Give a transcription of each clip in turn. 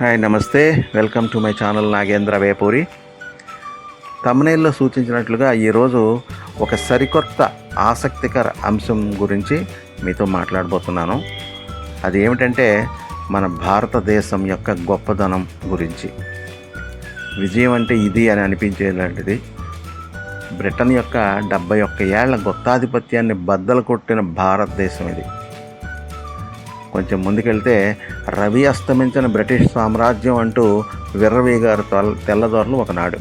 Hi నమస్తే. Welcome to my channel Nagendra Vepuri. తమ్నేల్లో సూచించినట్లుగా ఈరోజు ఒక సరికొత్త ఆసక్తికర అంశం గురించి మీతో మాట్లాడబోతున్నాను. అది ఏమిటంటే మన భారతదేశం యొక్క గొప్పదనం గురించి. విజయం అంటే ఇది అని అనిపించేలాంటిది. బ్రిటన్ యొక్క డెబ్బై ఒక్క ఏళ్ళ గొత్తాధిపత్యాన్ని బద్దలు కొట్టిన భారతదేశం ఇది. కొంచెం ముందుకెళ్తే రవి అస్తమించిన బ్రిటిష్ సామ్రాజ్యం అంటూ విర్రవీగారు తొల్ తెల్లదొరలు ఒకనాడు.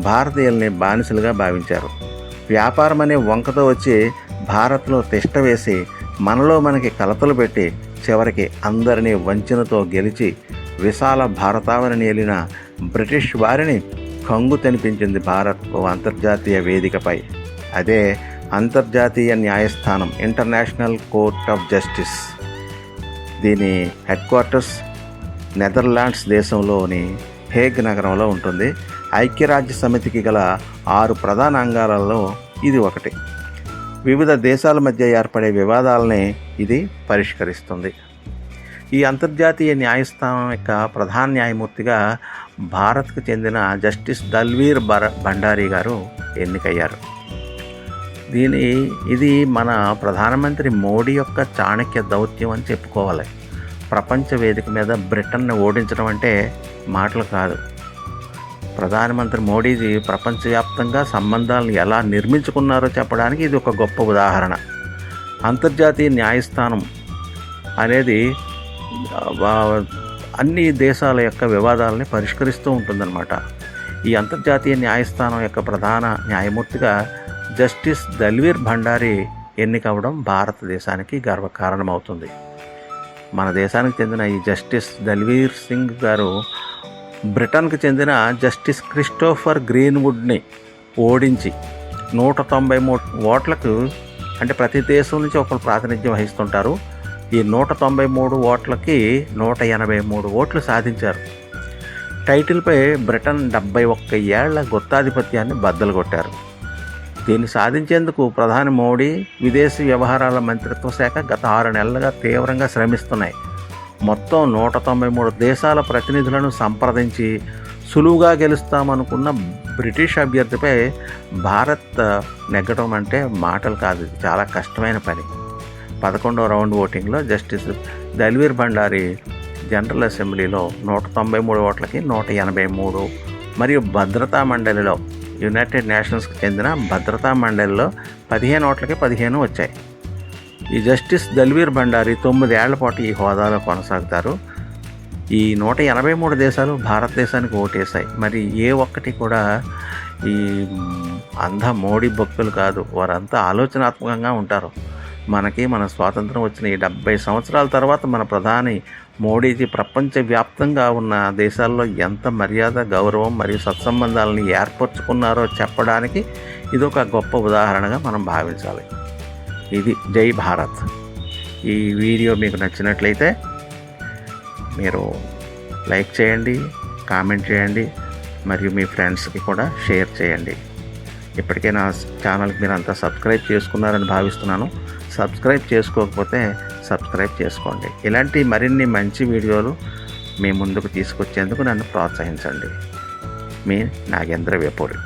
భారతీయుల్ని బానిసలుగా భావించారు. వ్యాపారం అనే వంకతో వచ్చి భారత్లో తిష్ట వేసి మనలో మనకి కలతలు పెట్టి చివరికి అందరినీ వంచనతో గెలిచి విశాల భారతావని ఏలిన బ్రిటిష్ వారిని కంగు తెనిపించింది భారత్ ఓ అంతర్జాతీయ వేదికపై. అదే అంతర్జాతీయ న్యాయస్థానం ఇంటర్నేషనల్ కోర్ట్ ఆఫ్ జస్టిస్. దీని హెడ్ క్వార్టర్స్ నెదర్లాండ్స్ దేశంలోని హేగ్ నగరంలో ఉంటుంది. ఐక్యరాజ్య సమితికి గల ఆరు ప్రధాన అంగాలలో ఇది ఒకటి. వివిధ దేశాల మధ్య ఏర్పడే వివాదాలని ఇది పరిష్కరిస్తుంది. ఈ అంతర్జాతీయ న్యాయస్థానం యొక్క ప్రధాన న్యాయమూర్తిగా భారత్కు చెందిన జస్టిస్ దల్వీర్ బర భండారీ గారు ఎన్నికయ్యారు. దీని ఇది మన ప్రధానమంత్రి మోడీ యొక్క చాణక్య దౌత్యం అని చెప్పుకోవాలి. ప్రపంచ వేదిక మీద బ్రిటన్ని ఓడించడం అంటే మాటలు కాదు. ప్రధానమంత్రి మోడీజీ ప్రపంచవ్యాప్తంగా సంబంధాలను ఎలా నిర్మించుకున్నారో చెప్పడానికి ఇది ఒక గొప్ప ఉదాహరణ. అంతర్జాతీయ న్యాయస్థానం అనేది అన్ని దేశాల యొక్క వివాదాలని పరిష్కరిస్తూ ఉంటుందన్నమాట. ఈ అంతర్జాతీయ న్యాయస్థానం యొక్క ప్రధాన న్యాయమూర్తిగా జస్టిస్ దల్వీర్ భండారీ ఎన్నికవడం భారతదేశానికి గర్వకారణమవుతుంది. మన దేశానికి చెందిన ఈ జస్టిస్ దల్వీర్ సింగ్ గారు బ్రిటన్కి చెందిన జస్టిస్ క్రిస్టోఫర్ గ్రీన్వుడ్ని ఓడించి నూట తొంభై మూడు ఓట్లకు అంటే ప్రతి దేశం నుంచి ఒకరు ప్రాతినిధ్యం వహిస్తుంటారు. ఈ నూట తొంభై మూడు ఓట్లకి నూట ఎనభై మూడు ఓట్లు సాధించారు. టైటిల్పై బ్రిటన్ డెబ్బై ఒక్క ఏళ్ళ గుత్తాధిపత్యాన్ని బద్దలు కొట్టారు. దీన్ని సాధించేందుకు ప్రధాని మోడీ విదేశీ వ్యవహారాల మంత్రిత్వ శాఖ గత ఆరు నెలలుగా తీవ్రంగా శ్రమిస్తున్నాయి. మొత్తం నూట తొంభై మూడు దేశాల ప్రతినిధులను సంప్రదించి సులువుగా గెలుస్తామనుకున్న బ్రిటిష్ అభ్యర్థిపై భారత్ నెగ్గడం అంటే మాటలు కాదు చాలా కష్టమైన పని. పదకొండవ రౌండ్ ఓటింగ్లో జస్టిస్ దల్వీర్ భండారి జనరల్ అసెంబ్లీలో నూట తొంభై మూడు ఓట్లకి నూట ఎనభై మూడు మరియు భద్రతా మండలిలో యునైటెడ్ నేషన్స్కి చెందిన భద్రతా మండలిలో పదిహేను ఓట్లకి పదిహేను వచ్చాయి. ఈ జస్టిస్ దల్వీర్ భండారి తొమ్మిదేళ్ళ పాటు ఈ హోదాలో కొనసాగుతారు. ఈ నూట ఎనభై మూడు దేశాలు భారతదేశానికి ఓటేశాయి. మరి ఏ ఒక్కటి కూడా ఈ అంధ మోడీ భక్తులు కాదు వారంతా ఆలోచనాత్మకంగా ఉంటారు. మనకి మన స్వాతంత్రం వచ్చిన ఈ డెబ్బై సంవత్సరాల తర్వాత మన ప్రధాని మోడీజీ ప్రపంచవ్యాప్తంగా ఉన్న దేశాల్లో ఎంత మర్యాద గౌరవం మరియు సత్సంబంధాలను ఏర్పరచుకున్నారో చెప్పడానికి ఇది ఒక గొప్ప ఉదాహరణగా మనం భావించాలి. ఇది జై భారత్. ఈ వీడియో మీకు నచ్చినట్లయితే మీరు లైక్ చేయండి కామెంట్ చేయండి మరియు మీ ఫ్రెండ్స్కి కూడా షేర్ చేయండి. ఇప్పటికే నా ఛానల్కి మీరు అంతా సబ్స్క్రైబ్ చేసుకున్నారని భావిస్తున్నాను. సబ్స్క్రైబ్ చేసుకోకపోతే సబ్స్క్రైబ్ చేసుకోండి. ఇలాంటి మరిన్ని మంచి వీడియోలు మీ ముందుకు తీసుకొచ్చేందుకు నన్ను ప్రోత్సహించండి. మీ నాగేంద్ర వేపూరి.